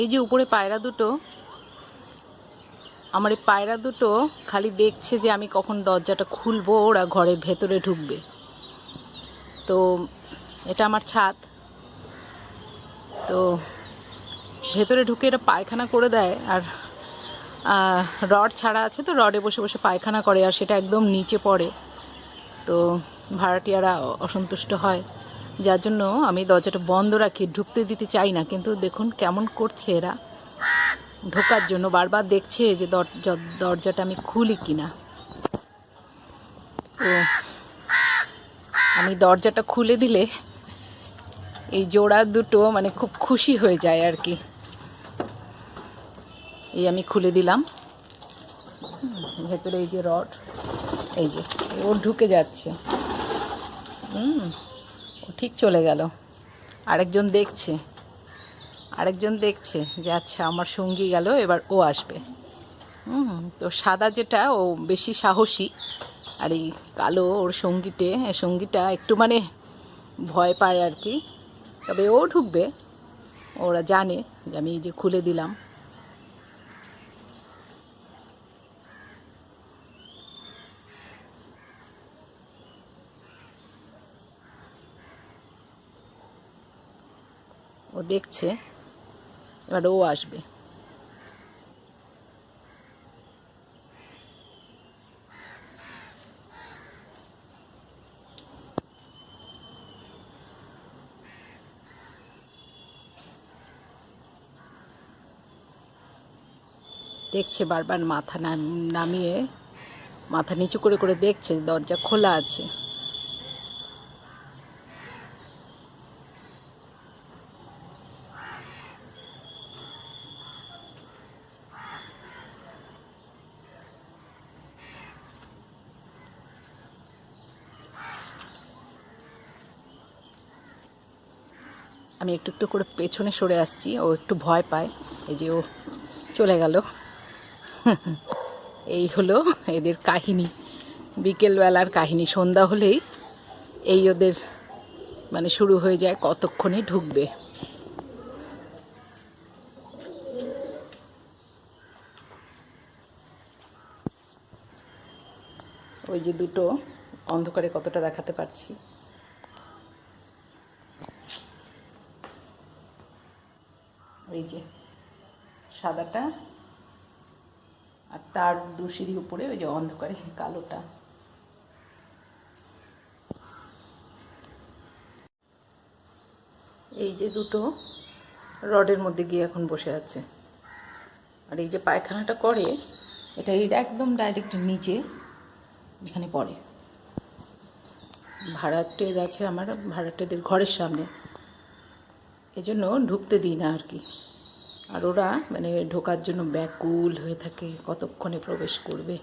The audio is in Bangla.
এই যে উপরে পায়রা দুটো, আমার এই পায়রা দুটো খালি দেখছে যে আমি কখন দরজাটা খুলবো, ওরা ঘরের ভেতরে ঢুকবে। তো এটা আমার ছাদ। তো ভেতরে ঢুকে এটা পায়খানা করে দেয়, আর রড ছাড়া আছে তো, রডে বসে বসে পায়খানা করে, আর সেটা একদম নিচে পড়ে। তো ভাড়াটিয়ারা অসন্তুষ্ট হয়। যার জন্য আমি দরজাটা বন্ধ রাখি, ঢুকতে দিতে চাই না। কিন্তু দেখুন কেমন করছে এরা। ঢোকার জন্য বারবার দেখছে যে দরজা- দরজাটা আমি খুলি কিনা। তো আমি দরজাটা খুলে দিলে এই জোড়া দুটো মানে খুব খুশি হয়ে যায় আর কি। এই আমি খুলে দিলাম। ভেতরে এই যে রড, এই যে, ও ঢুকে যাচ্ছে। হুম। ঠিক চলে গেল। আরেকজন দেখছে। আরেকজন দেখছে যে আচ্ছা আমার সঙ্গী গেল, এবার ও আসবে। হুম, তো সাদা যেটা, ও বেশি সাহসী। আর এই কালো ওর সঙ্গীতে সঙ্গীটা একটু মানে ভয় পায় আর কি। তবে ও ঢুকবে। ওরা জানে যে, আমি এই যে খুলে দিলাম। ও দেখছে, এবার ও আসবে। দেখছে বারবার মাথা নাম- নামিয়ে, মাথা নিচু করে করে দেখছে, দরজা খোলা আছে। আমি একটু একটু করে পেছনে সরে আসছি, ও একটু ভয় পায়। এই যে ও চলে গেল। এই হলো এদের কাহিনী। বিকেলবেলার কাহিনী, সন্ধ্যা হলেই এই ওদের মানে শুরু হয়ে যায়, কতক্ষণে ঢুকবে। ওই যে দুটো অন্ধকারে কতটা দেখাতে পারছি। ওই যে, সাদাটা আর তার দু সিঁড়ি উপরে ওই যে অন্ধকারে কালোটা। এই যে দুটো রডের মধ্যে গিয়ে এখন বসে আছে। আর এই যে পায়খানাটা করে, এটা এই একদম ডাইরেক্ট নিচে, এখানে পড়ে। ভাড়াটের আছে আমার, ভাড়াটেদের ঘরের সামনে। এজন্য ঢুকতে দিই না আর কি। আর ওরা মানে ঢোকার জন্য ব্যাকুল হয়ে থাকে, কতক্ষণে প্রবেশ করবে।